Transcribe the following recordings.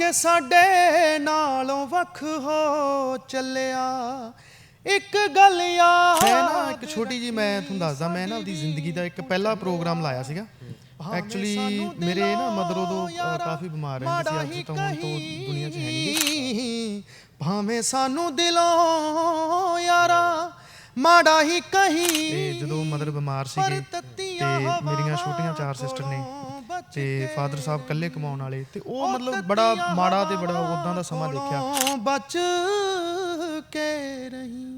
ਕੇ ਸਾਡੇ ਨਾਲੋਂ ਵੱਖ ਹੋ ਚੱਲਿਆ। ਇੱਕ ਗੱਲ ਯਾਦ ਮੈਂ ਨਾ ਇੱਕ ਛੋਟੀ ਜੀ ਮੈਂ ਤੁਹਾਨੂੰ ਦੱਸਦਾ ਮੈਂ ਨਾ ਆਪਣੀ ਜ਼ਿੰਦਗੀ ਦਾ ਇੱਕ ਪਹਿਲਾ ਪ੍ਰੋਗਰਾਮ ਲਾਇਆ ਸੀਗਾ। ਐਕਚੁਅਲੀ ਮੇਰੇ ਨਾ ਮਦਰ ਉਦੋਂ ਅ, ਕਾਫੀ ਬਿਮਾਰ ਰਹਿੰਦੇ ਸੀ ਅੱਜ ਤਾਂ ਹੁਣ ਤੋਂ ਦੁਨੀਆ 'ਚ ਹੈ ਨਹੀਂ। ਭਾਵੇਂ ਸਾਨੂੰ ਦਿਲੋਂ ਯਾਰਾ ਮਾੜਾ ਹੀ ਕਹੀ ਤੇ ਜਦੋਂ ਮਦਰ ਬਿਮਾਰ ਸੀਗੇ ਤੇ ਮੇਰੀਆਂ ਛੋਟੀਆਂ ਚਾਰ ਸਿਸਟਰ ਨੇ ਤੇ ਫਾਦਰ ਸਾਹਿਬ ਇਕੱਲੇ ਕਮਾਉਣ ਵਾਲੇ ਤੇ ਉਹ ਮਤਲਬ ਬੜਾ ਮਾੜਾ ਤੇ ਬੜਾ ਉਦਾਂ ਦਾ ਸਮਾਂ ਦੇਖਿਆ। ਬਚ ਕੇ ਰਹੀ।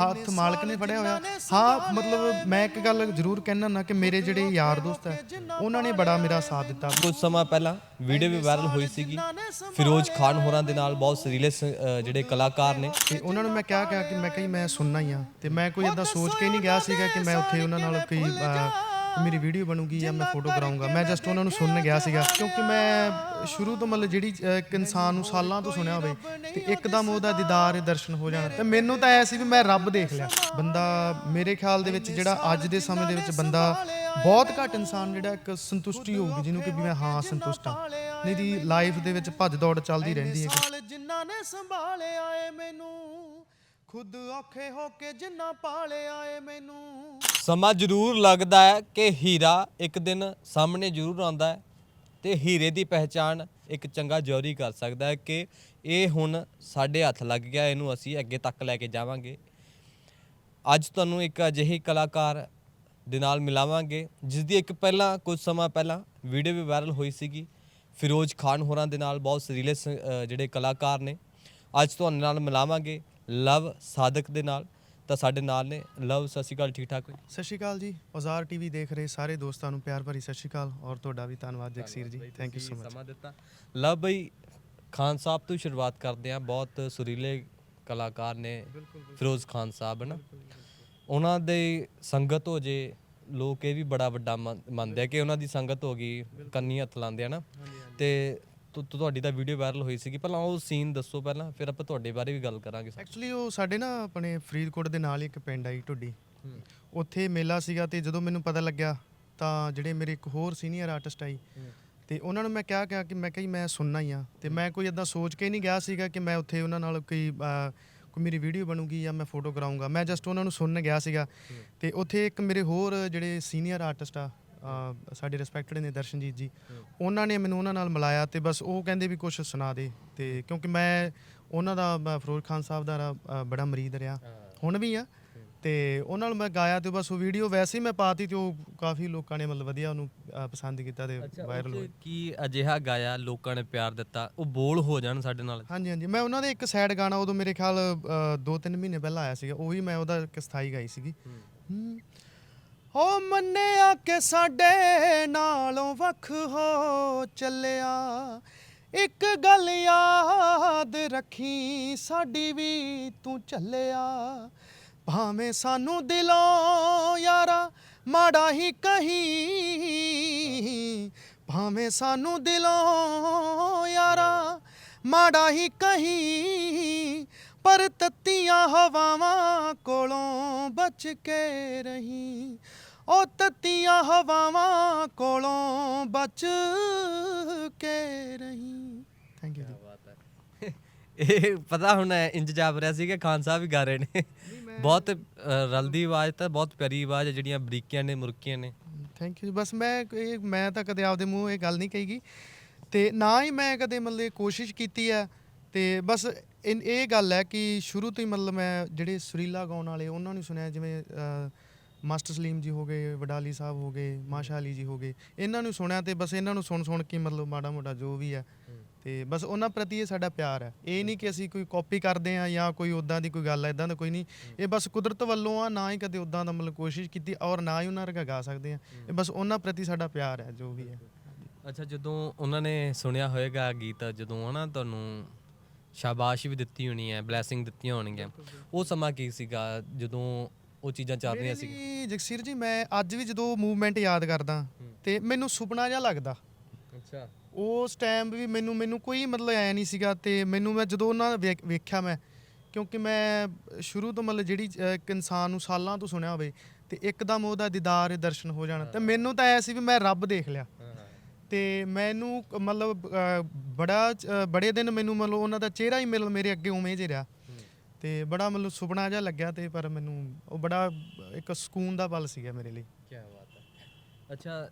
ਹੱਥ ਮਾਲਕ ਨੇ ਫੜਿਆ ਹੋਇਆ। ਹਾਂ ਮਤਲਬ ਮੈਂ ਇੱਕ ਗੱਲ ਜ਼ਰੂਰ ਕਹਿਣਾ ਨਾ ਕਿ ਮੇਰੇ ਜਿਹੜੇ ਯਾਰ ਦੋਸਤ ਹੈ ਉਹਨਾਂ ਨੇ ਬੜਾ ਮੇਰਾ ਸਾਥ ਦਿੱਤਾ। ਕੁਝ ਸਮਾਂ ਪਹਿਲਾਂ ਵੀਡੀਓ ਵੀ ਵਾਇਰਲ ਹੋਈ ਸੀਗੀ। ਫਿਰੋਜ਼ ਖਾਨ ਹੋਰਾਂ ਦੇ ਨਾਲ ਬਹੁਤ ਸਰੀਲੇ ਜਿਹੜੇ ਕਲਾਕਾਰ ਨੇ। ਤੇ ਉਹਨਾਂ ਨੂੰ ਮੈਂ ਕਿਹਾ ਕਿਹਾ ਕਿ ਮੈਂ ਕਹੀ ਮੈਂ ਸੁਣਨਾ ਹੀ ਆ। ਤੇ ਮੈਂ ਕੋਈ ਇਦਾਂ ਸੋਚ ਕੇ ਨਹੀਂ ਗਿਆ ਸੀਗਾ ਕਿ ਮੈਂ ਉੱਥੇ ਉਹਨਾਂ ਨਾਲ ਕੋਈ ਮੇਰੀ ਵੀਡੀਓ ਬਣੂਗੀ ਜਾਂ ਮੈਂ ਫੋਟੋ ਕਰਾਉਂਗਾ ਮੈਂ ਜਸਟ ਉਹਨਾਂ ਨੂੰ ਸੁਣਨ ਗਿਆ ਸੀਗਾ ਕਿਉਂਕਿ ਮੈਂ ਸ਼ੁਰੂ ਤੋਂ ਮਤਲਬ ਜਿਹੜੀ ਇੱਕ ਇਨਸਾਨ ਨੂੰ ਸਾਲਾਂ ਤੋਂ ਸੁਣਿਆ ਹੋਵੇ ਤੇ ਇੱਕਦਮ ਉਹਦਾ ਦੀਦਾਰ ਦਰਸ਼ਨ ਹੋ ਜਾਣਾ। ਤੇ ਮੈਨੂੰ ਤਾਂ ਐ ਸੀ ਵੀ ਮੈਂ ਰੱਬ ਦੇਖ ਲਿਆ। ਬੰਦਾ ਮੇਰੇ ਖਿਆਲ ਦੇ ਵਿੱਚ ਜਿਹੜਾ ਅੱਜ ਦੇ ਸਮੇਂ ਦੇ ਵਿੱਚ ਬੰਦਾ ਬਹੁਤ ਘੱਟ ਇਨਸਾਨ ਜਿਹੜਾ ਇੱਕ ਸੰਤੁਸ਼ਟੀ ਹੋਊਗੀ ਜਿਹਨੂੰ ਕਿ ਮੈਂ ਹਾਂ ਸੰਤੁਸ਼ਟ ਹਾਂ। ਨਹੀਂ ਦੀ ਲਾਈਫ ਦੇ ਵਿੱਚ ਭੱਜ ਦੌੜ ਚੱਲਦੀ ਰਹਿੰਦੀ ਹੈ ਜਿਨ੍ਹਾਂ ਨੇ ਸੰਭਾਲਿਆ ਏ ਮੈਨੂੰ। ਖੁਦ ਔਖੇ ਹੋ ਕੇ ਜਿੰਨਾ ਪਾਲਿਆ ਏ ਮੈਨੂੰ। ਸਮਾਂ ਜ਼ਰੂਰ ਲੱਗਦਾ ਹੈ ਕਿ ਹੀਰਾ ਇੱਕ ਦਿਨ ਸਾਹਮਣੇ ਜ਼ਰੂਰ ਆਉਂਦਾ ਹੈ ਤੇ ਹੀਰੇ ਦੀ ਪਹਿਚਾਣ ਇੱਕ ਚੰਗਾ ਜੌਰੀ ਕਰ ਸਕਦਾ ਹੈ ਕਿ ਇਹ ਹੁਣ ਸਾਡੇ ਹੱਥ ਲੱਗ ਗਿਆ, ਇਹਨੂੰ ਅਸੀਂ ਅੱਗੇ ਤੱਕ ਲੈ ਕੇ ਜਾਵਾਂਗੇ। ਅੱਜ ਤੁਹਾਨੂੰ ਇੱਕ ਅਜਿਹੇ ਕਲਾਕਾਰ ਦੇ ਨਾਲ ਮਿਲਾਵਾਂਗੇ, ਜਿਸ ਦੀ ਇੱਕ ਪਹਿਲਾਂ ਕੁਝ ਸਮਾਂ ਪਹਿਲਾਂ ਵੀਡੀਓ ਵੀ ਵਾਇਰਲ ਹੋਈ ਸੀਗੀ। ਫਿਰੋਜ਼ ਖਾਨ ਹੋਰਾਂ ਦੇ ਨਾਲ ਬਹੁਤ ਸਰੀਲੇ ਸ- ਜਿਹੜੇ ਕਲਾਕਾਰ ਨੇ। ਅੱਜ ਤੁਹਾਨੂੰ ਨਾਲ ਮਿਲਾਵਾਂਗੇ। ਲਵ ਸਾਦਕ ਦੇ ਨਾਲ ਤਾਂ ਸਾਡੇ ਨਾਲ ਨੇ। ਲਵ ਸਤਿ ਸ਼੍ਰੀ ਅਕਾਲ ਠੀਕ ਠਾਕ ਹੋ ਸਤਿ ਸ਼੍ਰੀ ਅਕਾਲ ਜੀ। ਔਜ਼ਾਰ ਟੀਵੀ ਦੇਖ ਰਹੇ ਸਾਰੇ ਦੋਸਤਾਂ ਨੂੰ ਪਿਆਰ ਭਰੀ ਸਤਿ ਸ਼੍ਰੀ ਅਕਾਲ ਔਰ ਤੁਹਾਡਾ ਵੀ ਧੰਨਵਾਦ ਜਗਸੀਰ ਜੀ। ਥੈਂਕ ਯੂ ਸੋ ਮਚ ਸਮਾਂ ਦਿੱਤਾ। ਲਵ ਬਈ ਖਾਨ ਸਾਹਿਬ ਤੋਂ ਸ਼ੁਰੂਆਤ ਕਰਦੇ ਆ ਬਹੁਤ ਸੁਰੀਲੇ ਕਲਾਕਾਰ ਨੇ ਫਿਰੋਜ਼ ਖਾਨ ਸਾਹਿਬ ਹਨ ਉਹਨਾਂ ਦੇ ਸੰਗਤ ਹੋ ਜੇ ਲੋਕ ਇਹ ਵੀ ਬੜਾ ਵੱਡਾ ਮੰਨ- ਮੰਨਦੇ ਆ ਕਿ ਉਹਨਾਂ ਦੀ ਸੰਗਤ ਹੋ ਗਈ ਕੰਨੀ ਹੱਥ ਲਾਉਂਦੇ ਆ ਨਾ? ਤੇ ਤੁ- ਤੁ- ਤੁਹਾਡੀ ਤਾਂ ਵੀਡੀਓ ਵਾਇਰਲ ਹੋਈ ਸੀਗੀ। ਪਹਿਲਾਂ ਉਹ ਸੀਨ ਦੱਸੋ ਪਹਿਲਾਂ ਫਿਰ ਆਪਾਂ ਤੁਹਾਡੇ ਬਾਰੇ ਵੀ ਗੱਲ ਕਰਾਂਗੇ ਐਕਚੁਅਲੀ ਉਹ ਸਾਡੇ ਨਾ ਆਪਣੇ ਫਰੀਦਕੋਟ ਦੇ ਨਾਲ ਹੀ ਇੱਕ ਪਿੰਡ ਆਈ ਢੁੱਡੀ। ਉੱਥੇ ਮੇਲਾ ਸੀਗਾ ਤੇ ਜਦੋਂ ਮੈਨੂੰ ਪਤਾ ਲੱਗਿਆ ਤਾਂ ਜਿਹੜੇ ਮੇਰੇ ਇੱਕ ਹੋਰ ਸੀਨੀਅਰ ਆਰਟਿਸਟ ਆਈ ਤੇ ਉਹਨਾਂ ਨੂੰ ਮੈਂ ਕਿਹਾ ਕਿਹਾ ਕਿ ਮੈਂ ਕਹੀ ਮੈਂ ਸੁਣਨਾ ਹੀ ਆ। ਤੇ ਮੈਂ ਕੋਈ ਇਦਾਂ ਸੋਚ ਕੇ ਨਹੀਂ ਗਿਆ ਸੀਗਾ ਕਿ ਮੈਂ ਉੱਥੇ ਉਹਨਾਂ ਨਾਲ ਕੋਈ ਅਹ, ਕੋਈ ਮੇਰੀ ਵੀਡੀਓ ਬਣੂਗੀ ਜਾਂ ਮੈਂ ਫੋਟੋ ਕਰਾਉਂਗਾ ਮੈਂ ਜਸਟ ਉਹਨਾਂ ਨੂੰ ਸੁਣਨ ਗਿਆ ਸੀਗਾ। ਤੇ ਉੱਥੇ ਇੱਕ ਮੇਰੇ ਹੋਰ ਜਿਹੜੇ ਸੀਨੀਅਰ ਆਰਟਿਸਟ ਆ ਸਾਡੇ ਰਿਸਪੈਕਟਡ ਨੇ ਦਰਸ਼ਨਜੀਤ ਜੀ। ਉਹਨਾਂ ਨੇ ਮੈਨੂੰ ਉਹਨਾਂ ਨਾਲ ਮਿਲਾਇਆ ਤੇ ਬਸ ਉਹ ਕਹਿੰਦੇ ਵੀ ਕੁਝ ਸੁਣਾ ਦੇ ਤੇ ਕਿਉਂਕਿ ਮੈਂ ਉਹਨਾਂ ਦਾ ਫਿਰੋਜ਼ ਖਾਨ ਸਾਹਿਬ ਦਾ ਬੜਾ ਮਰੀਦ ਰਿਹਾ। ਹੁਣ ਵੀ ਆ। ਤੇ ਉਹਨਾਂ ਨੂੰ ਮੈਂ ਗਾਇਆ ਤੇ ਬਸ ਉਹ ਵੀਡੀਓ ਵੈਸੇ ਹੀ ਮੈਂ ਪਾਤੀ ਤੇ ਉਹ ਕਾਫੀ ਲੋਕਾਂ ਨੇ ਮਤਲਬ ਵਧੀਆ ਉਹਨੂੰ ਪਸੰਦ ਕੀਤਾ ਤੇ ਵਾਇਰਲ ਹੋਈ ਕੀ ਅਜਿਹਾ ਗਾਇਆ ਲੋਕਾਂ ਨੇ ਪਿਆਰ ਦਿੱਤਾ? ਉਹ ਬੋਲ ਹੋ ਜਾਣ ਸਾਡੇ ਨਾਲ। ਹਾਂਜੀ ਹਾਂਜੀ। ਮੈਂ ਉਹਨਾਂ ਦੇ ਇੱਕ ਸਾਈਡ ਗਾਣਾ ਉਦੋਂ ਮੇਰੇ ਖਿਆਲ 2-3 ਮਹੀਨੇ ਪਹਿਲਾਂ ਆਇਆ ਸੀਗਾ ਉਹੀ ਮੈਂ ਉਹਦਾ ਇੱਕ ਸਥਾਈ ਗਾਈ ਸੀਗੀ। ਹਮ, ਮੰਨਿਆ ਕਿ ਸਾਡੇ ਨਾਲੋਂ ਵੱਖ ਹੋ ਚੱਲਿਆ। ਇੱਕ ਗੱਲ ਯਾਦ ਰੱਖੀ ਸਾਡੀ ਵੀ ਤੂੰ ਚੱਲਿਆ। ਭਾਵੇਂ ਸਾਨੂੰ ਦਿਲੋਂ ਯਾਰਾ ਮਾੜਾ ਹੀ ਕਹੀ ਭਾਵੇਂ ਸਾਨੂੰ ਦਿਲੋਂ ਯਾਰਾ ਮਾੜਾ ਹੀ ਕਹੀ ਪਰ ਤੱਤੀਆਂ ਹਵਾਵਾਂ ਕੋਲੋਂ ਬਚ ਕੇ ਰਹੀ। ਉਹ ਤੱਤੀਆਂ ਹਵਾਵਾਂ ਕੋਲੋਂ ਬਚ ਕੇ ਰਹੀ। ਥੈਂਕ ਯੂ ਜੀ ਇਹ ਪਤਾ ਹੁਣ ਇੰਜ ਜਾਪ ਰਿਹਾ ਸੀ ਕਿ ਖਾਨ ਸਾਹਿਬ ਵੀ ਗਾ ਰਹੇ ਨੇ। ਬਹੁਤ ਅ, ਰਲਦੀ ਆਵਾਜ਼ ਤਾਂ ਬਹੁਤ ਪਿਆਰੀ ਆਵਾਜ਼ ਹੈ ਜਿਹੜੀਆਂ ਬਰੀਕੀਆਂ ਨੇ ਮੁਰਕੀਆਂ ਨੇ। ਥੈਂਕ ਯੂ ਬਸ ਮੈਂ ਇਹ ਮੈਂ ਤਾਂ ਕਦੇ ਆਪਦੇ ਮੂੰਹ ਇਹ ਗੱਲ ਨਹੀਂ ਕਹੀਗੀ। ਤੇ ਨਾ ਹੀ ਮੈਂ ਕਦੇ ਮਤਲਬ ਕੋਸ਼ਿਸ਼ ਕੀਤੀ ਹੈ ਤੇ ਬਸ ਇਨ- ਇਹ ਗੱਲ ਹੈ ਕਿ ਸ਼ੁਰੂ ਤੋਂ ਹੀ ਮਤਲਬ ਮੈਂ ਜਿਹੜੇ ਸੁਰੀਲਾ ਗਾਉਣ ਵਾਲੇ ਉਹਨਾਂ ਨੂੰ ਸੁਣਿਆ ਜਿਵੇਂ ਮਾਸਟਰ ਸਲੀਮ ਜੀ ਹੋ ਗਏ ਵਡਾਲੀ ਸਾਹਿਬ ਹੋ ਗਏ ਮਾਸ਼ਾ ਅਲੀ ਜੀ ਹੋ ਗਏ। ਇਹਨਾਂ ਨੂੰ ਸੁਣਿਆ ਤੇ ਬਸ ਇਹਨਾਂ ਨੂੰ ਸੁਣ ਸੁਣ ਕੇ ਮਤਲਬ ਮਾੜਾ ਮੋਟਾ ਜੋ ਵੀ ਹੈ ਤੇ ਬਸ ਉਹਨਾਂ ਪ੍ਰਤੀ ਇਹ ਸਾਡਾ ਪਿਆਰ ਹੈ। ਇਹ ਨਹੀਂ ਕਿ ਅਸੀਂ ਕੋਈ ਕਾਪੀ ਕਰਦੇ ਆ ਜਾਂ ਕੋਈ ਉਦਾਂ ਦੀ ਕੋਈ ਗੱਲ ਹੈ ਇਦਾਂ ਦਾ ਕੋਈ ਨਹੀਂ। ਇਹ ਬਸ ਕੁਦਰਤ ਵੱਲੋਂ ਆ ਨਾ ਹੀ ਕਦੇ ਉਦਾਂ ਦਾ ਮਤਲਬ ਕੋਸ਼ਿਸ਼ ਕੀਤੀ ਔਰ ਨਾ ਹੀ ਉਹਨਾਂ ਵਰਗਾ ਗਾ ਸਕਦੇ ਆ ਇਹ ਬਸ ਉਹਨਾਂ ਪ੍ਰਤੀ ਸਾਡਾ ਪਿਆਰ ਹੈ ਜੋ ਵੀ ਹੈ। ਅੱਛਾ ਜਦੋਂ ਉਹਨਾਂ ਨੇ ਸੁਣਿਆ ਹੋਏਗਾ ਗੀਤ ਜਦੋਂ ਹਨਾ ਤੁਹਾਨੂੰ ਸ਼ਾਬਾਸ਼ ਵੀ ਦਿੱਤੀ ਹੋਣੀ ਹੈ ਬਲੇਸਿੰਗ ਦਿੱਤੀਆਂ ਹੋਣਗੀਆਂ ਉਹ ਸਮਾਂ ਕੀ ਸੀਗਾ? ਜਦੋਂ ਉਹ ਚੀਜ਼ਾਂ ਚੱਲ ਰਹੀਆਂ ਸੀ ਜੀ ਜਗਸੀਰ ਜੀ ਮੈਂ ਅੱਜ ਵੀ ਜਦੋਂ ਮੂਵਮੈਂਟ ਯਾਦ ਕਰਦਾ ਤੇ ਮੈਨੂੰ ਸੁਪਨਾ ਜਿਹਾ ਲੱਗਦਾ। ਅੱਛਾ। ਉਸ ਟਾਈਮ ਵੀ ਮੈਨੂੰ ਮੈਨੂੰ ਕੋਈ ਮਤਲਬ ਆਇਆ ਨਹੀਂ ਸੀਗਾ ਤੇ ਮੈਨੂੰ ਮੈਂ ਜਦੋਂ ਉਹਨਾਂ ਦਾ ਵੇਖ- ਵੇਖਿਆ ਮੈਂ ਕਿਉਂਕਿ ਮੈਂ ਸ਼ੁਰੂ ਤੋਂ ਮਤਲਬ ਜਿਹੜੀ ਅ, ਇੱਕ ਇਨਸਾਨ ਨੂੰ ਸਾਲਾਂ ਤੋਂ ਸੁਣਿਆ ਹੋਵੇ ਤੇ ਇੱਕਦਮ ਉਹਦਾ ਦੀਦਾਰ ਦਰਸ਼ਨ ਹੋ ਜਾਣਾ ਤੇ ਮੈਨੂੰ ਤਾਂ ਐ ਸੀ ਵੀ ਮੈਂ ਰੱਬ ਦੇਖ ਲਿਆ। ਤੇ ਮੈਨੂੰ ਕ- ਮਤਲਬ ਅ, ਬੜਾ ਚ- ਅ, ਬੜੇ ਦਿਨ ਮੈਨੂੰ ਮਤਲਬ ਉਹਨਾਂ ਦਾ ਚਿਹਰਾ ਹੀ ਮਿਲ ਮੇਰੇ ਅੱਗੇ ਉਵੇਂ ਜਿਹਾ ਰਿਹਾ। ਤੇ ਬੜਾ ਮਤਲਬ ਸੁਪਨਾ ਜਿਹਾ ਲੱਗਿਆ ਤੇ ਪਰ ਮੈਨੂੰ ਉਹ ਬੜਾ ਇੱਕ ਸਕੂਨ ਦਾ ਪਲ ਸੀਗਾ ਮੇਰੇ ਲਈ। ਕੀ ਬਾਤ ਹੈ। ਅੱਛਾ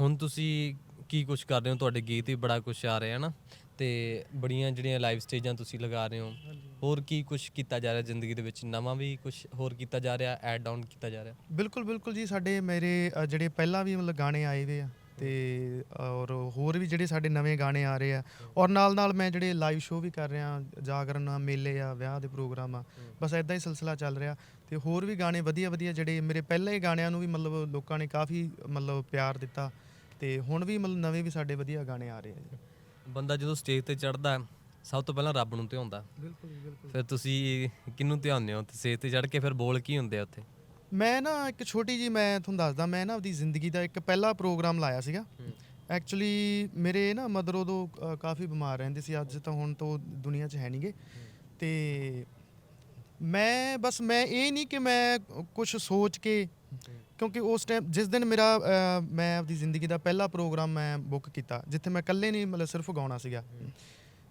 ਹੁਣ ਤੁਸੀਂ ਕੀ ਕੁਝ ਕਰ ਰਹੇ ਹੋ? ਤੁਹਾਡੇ ਗੀਤ ਵੀ ਬੜਾ ਕੁਝ ਆ ਰਿਹਾ ਹੈ ਨਾ। ਤੇ ਬੜੀਆਂ ਜਿਹੜੀਆਂ ਲਾਈਵ ਸਟੇਜਾਂ ਤੁਸੀਂ ਲਗਾ ਰਹੇ ਹੋ। ਹੋਰ ਕੀ ਕੁਝ ਕੀਤਾ ਜਾ ਰਿਹਾ ਜ਼ਿੰਦਗੀ ਦੇ ਵਿੱਚ? ਨਵਾਂ ਵੀ ਕੁਝ ਹੋਰ ਕੀਤਾ ਜਾ ਰਿਹਾ ਐਡ ਆਨ ਕੀਤਾ ਜਾ ਰਿਹਾ? ਬਿਲਕੁਲ ਬਿਲਕੁਲ ਜੀ। ਸਾਡੇ ਮੇਰੇ ਜਿਹੜੇ ਪਹਿਲਾਂ ਵੀ ਮਤਲਬ ਗਾਣੇ ਆਏ ਵੇ ਆ ਤੇ ਔਰ ਹੋਰ ਵੀ ਜਿਹੜੇ ਸਾਡੇ ਨਵੇਂ ਗਾਣੇ ਆ ਰਹੇ ਆ ਔਰ ਨਾਲ ਨਾਲ ਮੈਂ ਜਿਹੜੇ ਲਾਈਵ ਸ਼ੋਅ ਵੀ ਕਰ ਰਿਹਾ ਜਾਗਰਣ ਆ ਮੇਲੇ ਆ ਵਿਆਹ ਦੇ ਪ੍ਰੋਗਰਾਮ ਆ ਬਸ ਐਦਾਂ ਹੀ ਸਿਲਸਿਲਾ ਚੱਲ ਰਿਹਾ ਤੇ ਹੋਰ ਵੀ ਗਾਣੇ ਵਧੀਆ ਵਧੀਆ ਜਿਹੜੇ ਮੇਰੇ ਪਹਿਲੇ ਹੀ ਗਾਣਿਆਂ ਨੂੰ ਵੀ ਮਤਲਬ ਲੋਕਾਂ ਨੇ ਕਾਫੀ ਮਤਲਬ ਪਿਆਰ ਦਿੱਤਾ ਤੇ ਹੁਣ ਵੀ ਮਤਲਬ ਨਵੇਂ ਵੀ ਸਾਡੇ ਵਧੀਆ ਗਾਣੇ ਆ ਰਹੇ ਆ ਜੀ। ਬੰਦਾ ਜਦੋਂ ਸਟੇਜ ਤੇ ਚੜਦਾ ਸਭ ਤੋਂ ਪਹਿਲਾਂ ਰੱਬ ਨੂੰ ਧਿਆਉਂਦਾ। ਬਿਲਕੁਲ ਬਿਲਕੁਲ। ਫਿਰ ਤੁਸੀਂ ਕਿਹਨੂੰ ਧਿਆਉਂਦੇ ਹੋ? ਤੇ ਸਟੇਜ ਤੇ ਚੜ ਕੇ ਫਿਰ ਬੋਲ ਕੀ ਹੁੰਦੇ ਆ ਉੱਥੇ? ਮੈਂ ਨਾ ਇੱਕ ਛੋਟੀ ਜੀ ਮੈਂ ਤੁਹਾਨੂੰ ਦੱਸਦਾ ਮੈਂ ਨਾ ਆਪਦੀ ਜ਼ਿੰਦਗੀ ਦਾ ਇੱਕ ਪਹਿਲਾ ਪ੍ਰੋਗਰਾਮ ਲਾਇਆ ਸੀਗਾ। ਐਕਚੁਅਲੀ ਮੇਰੇ ਨਾ ਮਦਰ ਉਦੋਂ ਅ, ਕਾਫੀ ਬਿਮਾਰ ਰਹਿੰਦੇ ਸੀ ਅੱਜ ਤਾਂ ਹੁਣ ਤੋਂ ਦੁਨੀਆ 'ਚ ਹੈ ਨਹੀਂਗੇ। ਤੇ ਮੈਂ ਬਸ ਮੈਂ ਇਹ ਨਹੀਂ ਕਿ ਮੈਂ ਕੁਝ ਸੋਚ ਕੇ ਕਿਉਂਕਿ ਉਸ ਟਾਈਮ ਜਿਸ ਦਿਨ ਮੇਰਾ ਅ, ਮੈਂ ਆਪਦੀ ਜ਼ਿੰਦਗੀ ਦਾ ਪਹਿਲਾ ਪ੍ਰੋਗਰਾਮ ਮੈਂ ਬੁੱਕ ਕੀਤਾ ਜਿੱਥੇ ਮੈਂ ਇਕੱਲੇ ਨਹੀਂ ਮਤਲਬ ਸਿਰਫ ਗਾਉਣਾ ਸੀਗਾ।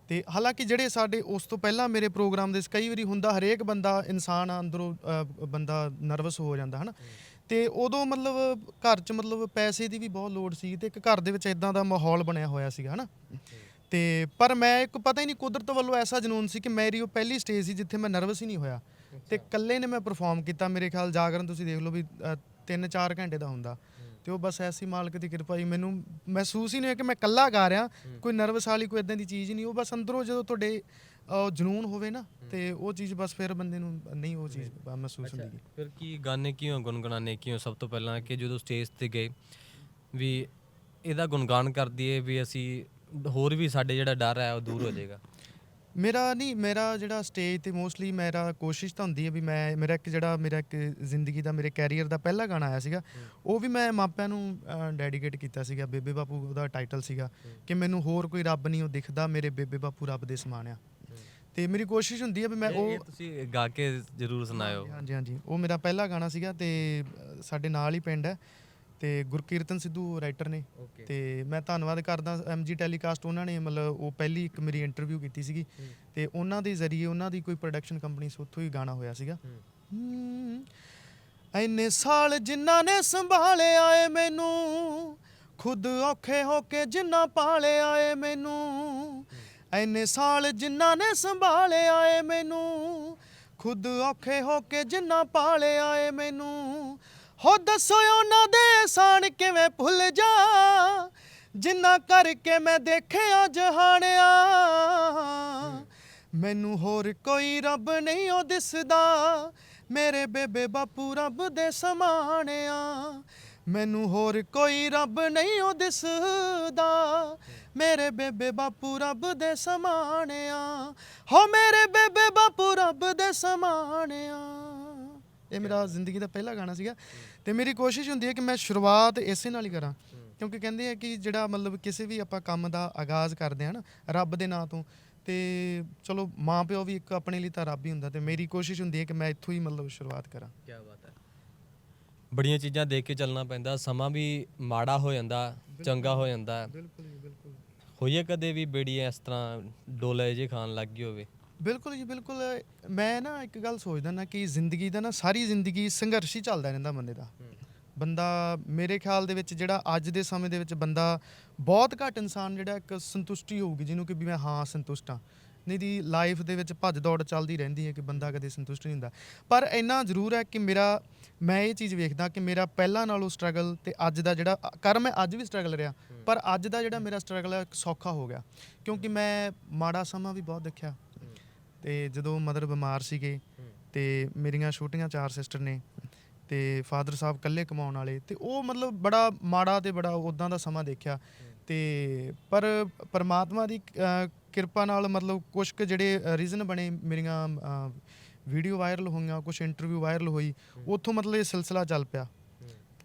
ਤੇ ਹਾਲਾਂਕਿ ਜਿਹੜੇ ਸਾਡੇ ਉਸ ਤੋਂ ਪਹਿਲਾਂ ਮੇਰੇ ਪ੍ਰੋਗਰਾਮ ਦੇ ਕਈ ਵਾਰੀ ਹੁੰਦਾ ਹਰੇਕ ਬੰਦਾ ਇਨਸਾਨ ਆ, ਅੰਦਰੋਂ ਅ, ਬੰਦਾ ਨਰਵਸ ਹੋ ਜਾਂਦਾ ਹਨਾ? ਤੇ ਉਦੋਂ ਮਤਲਬ ਘਰ 'ਚ ਮਤਲਬ ਪੈਸੇ ਦੀ ਵੀ ਬਹੁਤ ਲੋੜ ਸੀ ਤੇ ਇੱਕ ਘਰ ਦੇ ਵਿੱਚ ਇਦਾਂ ਦਾ ਮਾਹੌਲ ਬਣਿਆ ਹੋਇਆ ਸੀਗਾ ਹਨਾ? ਤੇ ਪਰ ਮੈਂ ਇੱਕ ਪਤਾ ਹੀ ਨਹੀਂ ਕੁਦਰਤ ਵੱਲੋਂ ਐਸਾ ਜਨੂਨ ਸੀ ਕਿ ਮੇਰੀ ਉਹ ਪਹਿਲੀ ਸਟੇਜ ਸੀ ਜਿੱਥੇ ਮੈਂ ਨਰਵਸ ਹੀ ਨਹੀਂ ਹੋਇਆ। ਤੇ ਇਕੱਲੇ ਨੇ ਮੈਂ ਪਰਫਾਰਮ ਕੀਤਾ ਮੇਰੇ ਖਿਆਲ ਜਾਗਰਨ ਤੁਸੀਂ ਦੇਖ ਲਓ ਵੀ 3-4 ਘੰਟੇ ਦਾ ਹੁੰਦਾ। ਤੇ ਉਹ ਬਸ ਐਸੀ ਮਾਲਕ ਦੀ ਕਿਰਪਾ ਹੀ ਮੈਨੂੰ ਮਹਿਸੂਸ ਹੀ ਨਹੀਂ ਹੋਇਆ ਕਿ ਮੈਂ ਇਕੱਲਾ ਗਾ ਰਿਹਾ ਕੋਈ ਨਰਵਸ ਵਾਲੀ ਕੋਈ ਇਦਾਂ ਦੀ ਚੀਜ਼ ਨਹੀਂ ਉਹ ਬਸ ਅੰਦਰੋਂ ਜਦੋਂ ਤੁਹਾਡੇ ਅਹ, ਜਨੂਨ ਹੋਵੇ ਨਾ ਤੇ ਉਹ ਚੀਜ਼ ਬਸ ਫਿਰ ਬੰਦੇ ਨੂੰ ਨਹੀਂ ਉਹ ਚੀਜ਼ ਮਹਿਸੂਸ ਹੁੰਦੀ ਗੀ। ਫਿਰ ਕੀ ਗਾਣੇ ਕਿਉਂ ਗੁੰਗਣਾਣੇ ਕਿਉਂ ਸਭ ਤੋਂ ਪਹਿਲਾਂ ਕਿ ਜਦੋਂ ਸਟੇਜ ਤੇ ਗਏ ਵੀ ਇਹਦਾ ਗੁਣਗਾਨ ਕਰ ਦਈਏ ਵੀ ਅਸੀਂ ਹੋਰ ਵੀ ਸਾਡੇ ਜਿਹੜਾ ਡਰ ਹੈ ਉਹ ਦੂਰ ਹੋ ਜਾਏਗਾ? ਮੇਰਾ ਨਹੀਂ ਮੇਰਾ ਜਿਹੜਾ ਸਟੇਜ ਤੇ ਮੋਸਟਲੀ ਮੇਰਾ ਕੋਸ਼ਿਸ਼ ਤਾਂ ਹੁੰਦੀ ਹੈ ਵੀ ਮੈਂ ਮੇਰਾ ਇੱਕ ਜਿਹੜਾ ਮੇਰਾ ਇੱਕ ਜ਼ਿੰਦਗੀ ਦਾ ਮੇਰੇ ਕੈਰੀਅਰ ਦਾ ਪਹਿਲਾ ਗਾਣਾ ਆਇਆ ਸੀਗਾ ਉਹ ਵੀ ਮੈਂ ਮਾਪਿਆਂ ਨੂੰ ਡੈਡੀਕੇਟ ਕੀਤਾ ਸੀਗਾ ਬੇਬੇ ਬਾਪੂ ਉਹਦਾ ਟਾਈਟਲ ਸੀਗਾ ਕਿ ਮੈਨੂੰ ਹੋਰ ਕੋਈ ਰੱਬ ਨਹੀਂ ਉਹ ਦਿਖਦਾ ਮੇਰੇ ਬੇਬੇ ਬਾਪੂ ਰੱਬ ਦੇ ਸਮਾਨ ਆ। ਤੇ ਮੇਰੀ ਕੋਸ਼ਿਸ਼ ਹੁੰਦੀ ਹੈ ਵੀ ਮੈਂ ਉਹ ਤੁਸੀਂ ਗਾ ਕੇ ਜ਼ਰੂਰ ਸੁਣਾਇਓ। ਹਾਂਜੀ ਹਾਂਜੀ ਉਹ ਮੇਰਾ ਪਹਿਲਾ ਗਾਣਾ ਸੀਗਾ ਤੇ ਸਾਡੇ ਨਾਲ ਹੀ ਪਿੰਡ ਹੈ। ਤੇ ਗੁਰਕੀਰਤਨ ਸਿੱਧੂ ਰਾਈਟਰ ਨੇ। ਤੇ ਮੈਂ ਧੰਨਵਾਦ ਕਰਦਾ ਐਮਜੀ ਟੈਲੀਕਾਸਟ ਉਹਨਾਂ ਨੇ ਮਤਲਬ ਉਹ ਪਹਿਲੀ ਇੱਕ ਮੇਰੀ ਇੰਟਰਵਿਊ ਕੀਤੀ ਸੀਗੀ। ਤੇ ਉਹਨਾਂ ਦੇ ਜ਼ਰੀਏ ਉਹਨਾਂ ਦੀ ਕੋਈ ਪ੍ਰੋਡਕਸ਼ਨ ਕੰਪਨੀ ਉੱਥੋਂ ਹੀ ਗਾਣਾ ਹੋਇਆ ਸੀਗਾ। ਹਮ, ਐਨੇ ਸਾਲ ਜਿਨ੍ਹਾਂ ਨੇ ਸੰਭਾਲਿਆ ਏ ਮੈਨੂੰ ਖੁਦ ਔਖੇ ਹੋ ਕੇ ਜਿੰਨਾ ਪਾਲਿਆ ਏ ਮੈਨੂੰ ਐਨੇ ਸਾਲ ਜਿਨ੍ਹਾਂ ਨੇ ਸੰਭਾਲਿਆ ਏ ਮੈਨੂੰ ਖੁਦ ਔਖੇ ਹੋ ਕੇ ਜਿੰਨਾ ਪਾਲਿਆ ਏ ਮੈਨੂੰ ਹੋ ਦੱਸੋ ਉਹਨਾਂ ਦੇ ਸਾਨ ਕਿਵੇਂ ਭੁੱਲ ਜਾ। ਜਿੰਨਾ ਕਰਕੇ ਮੈਂ ਦੇਖਿਆ ਜਹਾਨਿਆ ਮੈਨੂੰ ਹੋਰ ਕੋਈ ਰੱਬ ਨਹੀਂ ਉਹ ਦਿਸਦਾ। ਮੇਰੇ ਬੇਬੇ ਬਾਪੂ ਰੱਬ ਦੇ ਸਮਾਣਿਆ। ਮੈਨੂੰ ਹੋਰ ਕੋਈ ਰੱਬ ਨਹੀਂ ਉਹ ਦਿਸਦਾ। ਮੇਰੇ ਬੇਬੇ ਬਾਪੂ ਰੱਬ ਦੇ ਸਮਾਣਿਆ। ਹੋ ਮੇਰੇ ਬੇਬੇ ਬਾਪੂ ਰੱਬ ਦੇ ਸਮਾਣਿਆ। ਇਹ ਮੇਰਾ ਜ਼ਿੰਦਗੀ ਦਾ ਪਹਿਲਾ ਗਾਣਾ ਸੀਗਾ। ਤੇ ਮੇਰੀ ਕੋਸ਼ਿਸ਼ ਹੁੰਦੀ ਹੈ ਕਿ ਮੈਂ ਸ਼ੁਰੂਆਤ ਇਸੇ ਨਾਲ ਹੀ ਕਰਾਂ। ਕਿਉਂਕਿ ਕਹਿੰਦੇ ਆ ਕਿ ਜਿਹੜਾ ਮਤਲਬ ਕਿਸੇ ਵੀ ਆਪਾਂ ਕੰਮ ਦਾ ਆਗਾਜ਼ ਕਰਦੇ ਹਾਂ ਨਾ ਰੱਬ ਦੇ ਨਾਂ ਤੋਂ ਤੇ ਚਲੋ ਮਾਂ ਪਿਓ ਵੀ ਇੱਕ ਆਪਣੇ ਲਈ ਤਾਂ ਰੱਬ ਹੀ ਹੁੰਦਾ ਤੇ ਮੇਰੀ ਕੋਸ਼ਿਸ਼ ਹੁੰਦੀ ਹੈ ਕਿ ਮੈਂ ਇੱਥੋਂ ਹੀ ਮਤਲਬ ਸ਼ੁਰੂਆਤ ਕਰਾਂ। ਕੀ ਬਾਤ ਹੈ। ਬੜੀਆਂ ਚੀਜ਼ਾਂ ਦੇਖ ਕੇ ਚੱਲਣਾ ਪੈਂਦਾ ਸਮਾਂ ਵੀ ਮਾੜਾ ਹੋ ਜਾਂਦਾ ਚੰਗਾ ਹੋ ਜਾਂਦਾ। ਬਿਲਕੁਲ ਜੀ ਬਿਲਕੁਲ। ਹੋਈਏ ਕਦੇ ਵੀ ਬੇੜੀ ਇਸ ਤਰ੍ਹਾਂ ਡੋਲੇ ਜੇ ਖਾਣ ਲੱਗ ਗਈ ਹੋਵੇ। ਬਿਲਕੁਲ ਜੀ ਬਿਲਕੁਲ। ਮੈਂ ਨਾ ਇੱਕ ਗੱਲ ਸੋਚਦਾ ਨਾ ਕਿ ਜ਼ਿੰਦਗੀ ਦਾ ਨਾ ਸਾਰੀ ਜ਼ਿੰਦਗੀ ਸੰਘਰਸ਼ ਹੀ ਚੱਲਦਾ ਰਹਿੰਦਾ ਬੰਦੇ ਦਾ। ਬੰਦਾ ਮੇਰੇ ਖਿਆਲ ਦੇ ਵਿੱਚ ਜਿਹੜਾ ਅੱਜ ਦੇ ਸਮੇਂ ਦੇ ਵਿੱਚ ਬੰਦਾ ਬਹੁਤ ਘੱਟ ਇਨਸਾਨ ਜਿਹੜਾ ਇੱਕ ਸੰਤੁਸ਼ਟੀ ਹੋਊਗੀ ਜਿਹਨੂੰ ਕਿ ਵੀ ਮੈਂ ਹਾਂ ਸੰਤੁਸ਼ਟ ਹਾਂ। ਨਹੀਂ ਦੀ ਲਾਈਫ ਦੇ ਵਿੱਚ ਭੱਜ ਦੌੜ ਚੱਲਦੀ ਰਹਿੰਦੀ ਹੈ ਕਿ ਬੰਦਾ ਕਦੇ ਸੰਤੁਸ਼ਟ ਨਹੀਂ ਹੁੰਦਾ। ਪਰ ਇੰਨਾ ਜ਼ਰੂਰ ਹੈ ਕਿ ਮੇਰਾ ਮੈਂ ਇਹ ਚੀਜ਼ ਵੇਖਦਾ ਕਿ ਮੇਰਾ ਪਹਿਲਾਂ ਨਾਲੋਂ ਸਟਰਗਲ ਤੇ ਅੱਜ ਦਾ ਜਿਹੜਾ ਕਰ ਮੈਂ ਅੱਜ ਵੀ ਸਟਰਗਲ ਰਿਹਾ ਪਰ ਅੱਜ ਦਾ ਜਿਹੜਾ ਮੇਰਾ ਸਟਰਗਲ ਹੈ ਸੌਖਾ ਹੋ ਗਿਆ। ਕਿਉਂਕਿ ਮੈਂ ਮਾੜਾ ਸਮਾਂ ਵੀ ਬਹੁਤ ਦੇਖਿਆ। ਤੇ ਜਦੋਂ ਮਦਰ ਬਿਮਾਰ ਸੀਗੇ ਤੇ ਮੇਰੀਆਂ ਛੋਟੀਆਂ ਚਾਰ ਸਿਸਟਰ ਨੇ ਤੇ ਫਾਦਰ ਸਾਹਿਬ ਇਕੱਲੇ ਕਮਾਉਣ ਵਾਲੇ ਤੇ ਉਹ ਮਤਲਬ ਬੜਾ ਮਾੜਾ ਤੇ ਬੜਾ ਉਦਾਂ ਦਾ ਸਮਾਂ ਦੇਖਿਆ। ਤੇ ਪਰ ਪਰਮਾਤਮਾ ਦੀ ਕਿਰਪਾ ਨਾਲ ਮਤਲਬ ਕੁਝ ਕੁ ਜਿਹੜੇ ਰੀਜ਼ਨ ਬਣੇ ਮੇਰੀਆਂ ਵੀਡੀਓ ਵਾਇਰਲ ਹੋਈਆਂ ਕੁਝ ਇੰਟਰਵਿਊ ਵਾਇਰਲ ਹੋਈ ਉੱਥੋਂ ਮਤਲਬ ਇਹ ਸਿਲਸਿਲਾ ਚੱਲ ਪਿਆ।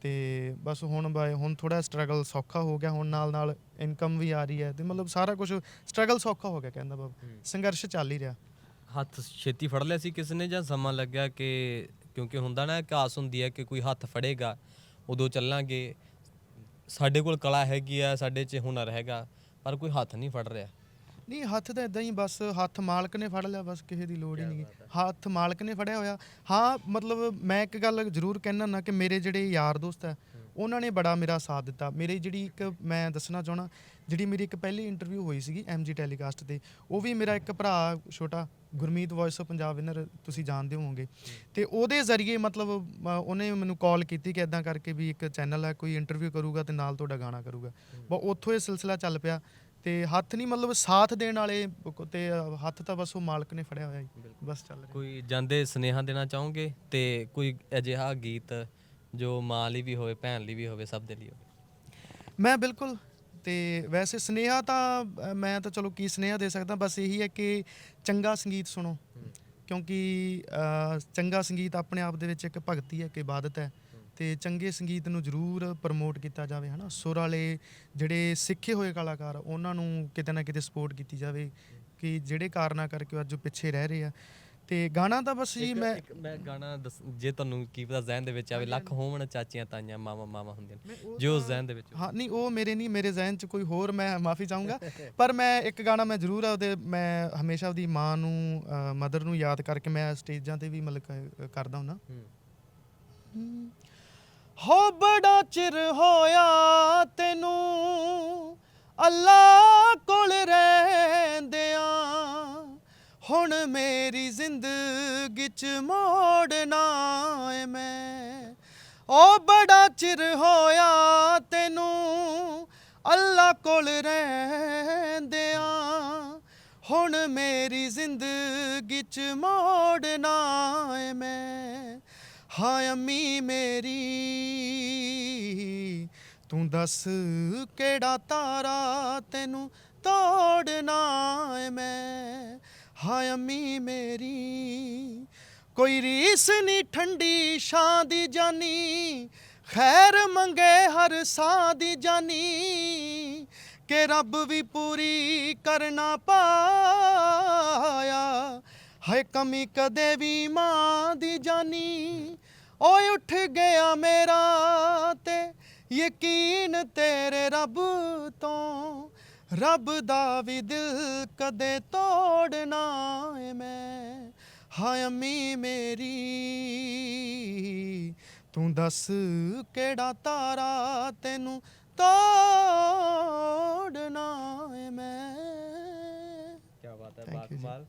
ਤੇ ਬਸ ਹੁਣ ਬਾਏ ਹੁਣ ਥੋੜਾ ਸਟਰਗਲ ਸੌਖਾ ਹੋ ਗਿਆ ਹੁਣ ਨਾਲ ਨਾਲ ਇਨਕਮ ਵੀ ਆ ਰਹੀ ਹੈ ਤੇ ਮਤਲਬ ਸਾਰਾ ਕੁਝ ਸਟਰਗਲ ਸੌਖਾ ਹੋ ਗਿਆ ਕਹਿੰਦਾ ਬਾਬਾ। ਸੰਘਰਸ਼ ਚੱਲ ਹੀ ਰਿਹਾ। ਹੱਥ ਛੇਤੀ ਫੜ ਲਿਆ ਸੀ ਕਿਸ ਨੇ ਜਾਂ ਸਮਾਂ ਲੱਗਿਆ ਕਿ ਕਿਉਂਕਿ ਹੁੰਦਾ ਨਾ ਇੱਕ ਆਸ ਹੁੰਦੀ ਹੈ ਕਿ ਕੋਈ ਹੱਥ ਫੜੇਗਾ ਉਦੋਂ ਚੱਲਾਂਗੇ। ਸਾਡੇ ਕੋਲ ਕਲਾ ਹੈਗੀ ਆ ਸਾਡੇ 'ਚ ਹੁਨਰ ਹੈਗਾ ਪਰ ਕੋਈ ਹੱਥ ਨਹੀਂ ਫੜ ਰਿਹਾ। ਨਹੀਂ ਹੱਥ ਤਾਂ ਇਦਾਂ ਹੀ ਬਸ ਹੱਥ ਮਾਲਕ ਨੇ ਫੜ ਲਿਆ ਬਸ ਕਿਸੇ ਦੀ ਲੋੜ ਹੀ ਨਹੀਂ ਹੱਥ ਮਾਲਕ ਨੇ ਫੜਿਆ ਹੋਇਆ। ਹਾਂ ਮਤਲਬ ਮੈਂ ਇੱਕ ਗੱਲ ਜ਼ਰੂਰ ਕਹਿਣਾ ਨਾ ਕਿ ਮੇਰੇ ਜਿਹੜੇ ਯਾਰ ਦੋਸਤ ਹੈ ਉਹਨਾਂ ਨੇ ਬੜਾ ਮੇਰਾ ਸਾਥ ਦਿੱਤਾ। ਮੇਰੀ ਜਿਹੜੀ ਇੱਕ ਮੈਂ ਦੱਸਣਾ ਚਾਹਣਾ ਜਿਹੜੀ ਮੇਰੀ ਇੱਕ ਪਹਿਲੀ ਇੰਟਰਵਿਊ ਹੋਈ ਸੀਗੀ ਐਮਜੀ ਟੈਲੀਕਾਸਟ ਤੇ, ਉਹ ਵੀ ਮੇਰਾ ਇੱਕ ਭਰਾ ਛੋਟਾ Gurmeet voice of Punjab winner ਤੁਸੀਂ ਜਾਣਦੇ ਹੋਵੋਗੇ। ਤੇ ਉਹਦੇ ਜ਼ਰੀਏ ਮਤਲਬ ਉਹਨੇ ਮੈਨੂੰ ਕਾਲ ਕੀਤੀ ਕਿ ਇਦਾਂ ਕਰਕੇ ਵੀ ਇੱਕ ਚੈਨਲ ਹੈ ਕੋਈ ਇੰਟਰਵਿਊ ਕਰੂਗਾ ਤੇ ਨਾਲ ਤੁਹਾਡਾ ਗਾਣਾ ਕਰੂਗਾ। ਬਸ ਉੱਥੋਂ ਇਹ ਸਿਲਸਿਲਾ ਚੱਲ ਪਿਆ ਤੇ ਹੱਥ ਨਹੀਂ ਮਤਲਬ ਸਾਥ ਦੇਣ ਵਾਲੇ ਤੇ ਹੱਥ ਤਾਂ ਬਸ ਉਹ ਮਾਲਕ ਨੇ ਫੜਿਆ ਹੋਇਆ ਜੀ ਬਸ ਚੱਲ ਰਿਹਾ। ਕੋਈ ਜਾਂਦੇ ਸੁਨੇਹਾ ਦੇਣਾ ਚਾਹੋਗੇ? ਤੇ ਕੋਈ ਅਜਿਹਾ ਗੀਤ ਜੋ ਮਾਂ ਲਈ ਵੀ ਹੋਵੇ ਭੈਣ ਲਈ ਵੀ ਹੋਵੇ ਸਭ ਦੇ ਲਈ ਹੋਵੇ। ਮੈਂ ਬਿਲਕੁਲ ਤੇ ਵੈਸੇ ਸਨੇਹਾ ਤਾਂ ਅ, ਮੈਂ ਤਾਂ ਚਲੋ ਕੀ ਸਨੇਹਾ ਦੇ ਸਕਦਾ ਬਸ ਇਹੀ ਹੈ ਕਿ ਚੰਗਾ ਸੰਗੀਤ ਸੁਣੋ। ਕਿਉਂਕਿ ਅ, ਚੰਗਾ ਸੰਗੀਤ ਆਪਣੇ ਆਪ ਦੇ ਵਿੱਚ ਇੱਕ ਭਗਤੀ ਹੈ ਕਿ ਇਬਾਦਤ ਹੈ। ਤੇ ਚੰਗੇ ਸੰਗੀਤ ਨੂੰ ਜ਼ਰੂਰ ਪ੍ਰਮੋਟ ਕੀਤਾ ਜਾਵੇ ਹਨਾ। ਸੁਰ ਵਾਲੇ ਜਿਹੜੇ ਸਿੱਖੇ ਹੋਏ ਕਲਾਕਾਰ ਉਹਨਾਂ ਨੂੰ ਕਿਤੇ ਨਾ ਕਿਤੇ ਸਪੋਰਟ ਕੀਤੀ ਜਾਵੇ ਕਿ ਜਿਹੜੇ ਕਾਰਨਾਂ ਕਰਕੇ ਉਹ ਅੱਜ ਪਿੱਛੇ ਰਹਿ ਰਹੇ ਆ। ਤੇ ਗਾਣਾ ਤਾਂ ਬਸ ਜੀ ਮੈਂ ਇੱਕ ਮੈਂ ਗਾਣਾ ਦੱਸ ਜੇ ਤੁਹਾਨੂੰ ਕੀ ਪਤਾ ਜ਼ਹਿਨ ਦੇ ਵਿੱਚ ਆਵੇ ਲੱਖ ਹੋਵਣ ਚਾਚੀਆਂ ਤਾਈਆਂ ਮਾਮਾ ਮਾਮਾ ਹੁੰਦੀਆਂ ਨੇ ਜੋ ਜ਼ਹਿਨ ਦੇ ਵਿੱਚ ਹਾਂ ਨਹੀਂ ਉਹ ਮੇਰੇ ਨਹੀਂ ਮੇਰੇ ਜ਼ਿਹਨ 'ਚ ਕੋਈ ਹੋਰ ਮੈਂ ਮਾਫੀ ਚਾਹੂੰਗਾ। ਪਰ ਮੈਂ ਇੱਕ ਗਾਣਾ ਮੈਂ ਜ਼ਰੂਰ ਆ ਉਹਦੇ ਮੈਂ ਹਮੇਸ਼ਾ ਉਹਦੀ ਮਾਂ ਨੂੰ ਮਦਰ ਨੂੰ ਯਾਦ ਕਰਕੇ ਮੈਂ ਸਟੇਜਾਂ ਤੇ ਵੀ ਮਤਲਬ ਕ- ਕਰਦਾ ਹੁੰਦਾ ਹੂੰ। ਹੋ ਬੜਾ ਚਿਰ ਹੋਇਆ ਤੈਨੂੰ ਅੱਲਾ ਕੋਲ ਰਹਿੰਦਿਆਂ। ਹੁਣ ਮੇਰੀ ਜ਼ਿੰਦਗੀ ਚ ਮੋੜਨਾ ਏ ਮੈਂ। ਓ ਬੜਾ ਚਿਰ ਹੋਇਆ ਤੈਨੂੰ ਅੱਲਾ ਕੋਲ ਰਹਿੰਦਿਆਂ। ਹੁਣ ਮੇਰੀ ਜ਼ਿੰਦਗੀ ਚ ਮੋੜਨਾ ਏ ਮੈਂ। ਹਾਂ ਅੰਮੀ ਮੇਰੀ, ਤੂੰ ਦੱਸ ਕਿਹੜਾ ਤਾਰਾ ਤੈਨੂੰ ਤੋੜਨਾ ਏ ਮੈਂ। ਹਾਂ ਅੰਮੀ ਮੇਰੀ, ਕੋਈ ਰੀਸ ਨਹੀਂ ਠੰਡੀ ਛਾਂ ਦੀ ਜਾਨੀ, ਖੈਰ ਮੰਗੇ ਹਰ ਸਾਹ ਦੀ ਜਾਨੀ, ਕਿ ਰੱਬ ਵੀ ਪੂਰੀ ਕਰਨਾ ਪਾਇਆ। ਹਾਏ ਕਮੀ ਕਦੇ ਵੀ ਮਾਂ ਦੀ ਜਾਨੀ, ਓਏ ਉੱਠ ਗਿਆ ਮੇਰਾ ਤੇ, ਯਕੀਨ ਤੇਰੇ ਰੱਬ ਤੋਂ, ਰੱਬ ਦਾ ਵੀ ਦਿਲ ਕਦੇ ਤੋੜਨਾ ਏ ਮੈਂ। ਹਾਏ ਅੰਮੀ ਮੇਰੀ ਤੂੰ ਦੱਸ ਕਿਹੜਾ ਤਾਰਾ ਤੈਨੂੰ ਤੋੜਨਾ ਏ ਮੈਂ। ਕੀ ਬਾਤ ਹੈ ਬਾਕਮਾਲ।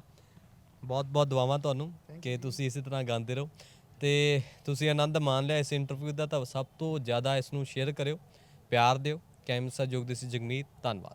ਬਹੁਤ ਬਹੁਤ ਦੁਆਵਾਂ ਤੁਹਾਨੂੰ ਕਿ ਤੁਸੀਂ ਇਸੇ ਤਰ੍ਹਾਂ ਗਾਉਂਦੇ ਰਹੋ। ਤੇ ਤੁਸੀਂ ਆਨੰਦ ਮਾਣ ਲਿਆ ਇਸ ਇੰਟਰਵਿਊ ਦਾ ਤਾਂ ਸਭ ਤੋਂ ਜ਼ਿਆਦਾ ਇਸ ਨੂੰ ਸ਼ੇਅਰ ਕਰਿਓ ਪਿਆਰ ਦਿਓ। ਕੈਮਰਾ ਸਹਿਯੋਗ ਦੇ ਸੀ ਜਗਮੀਤ ਧੰਨਵਾਦ।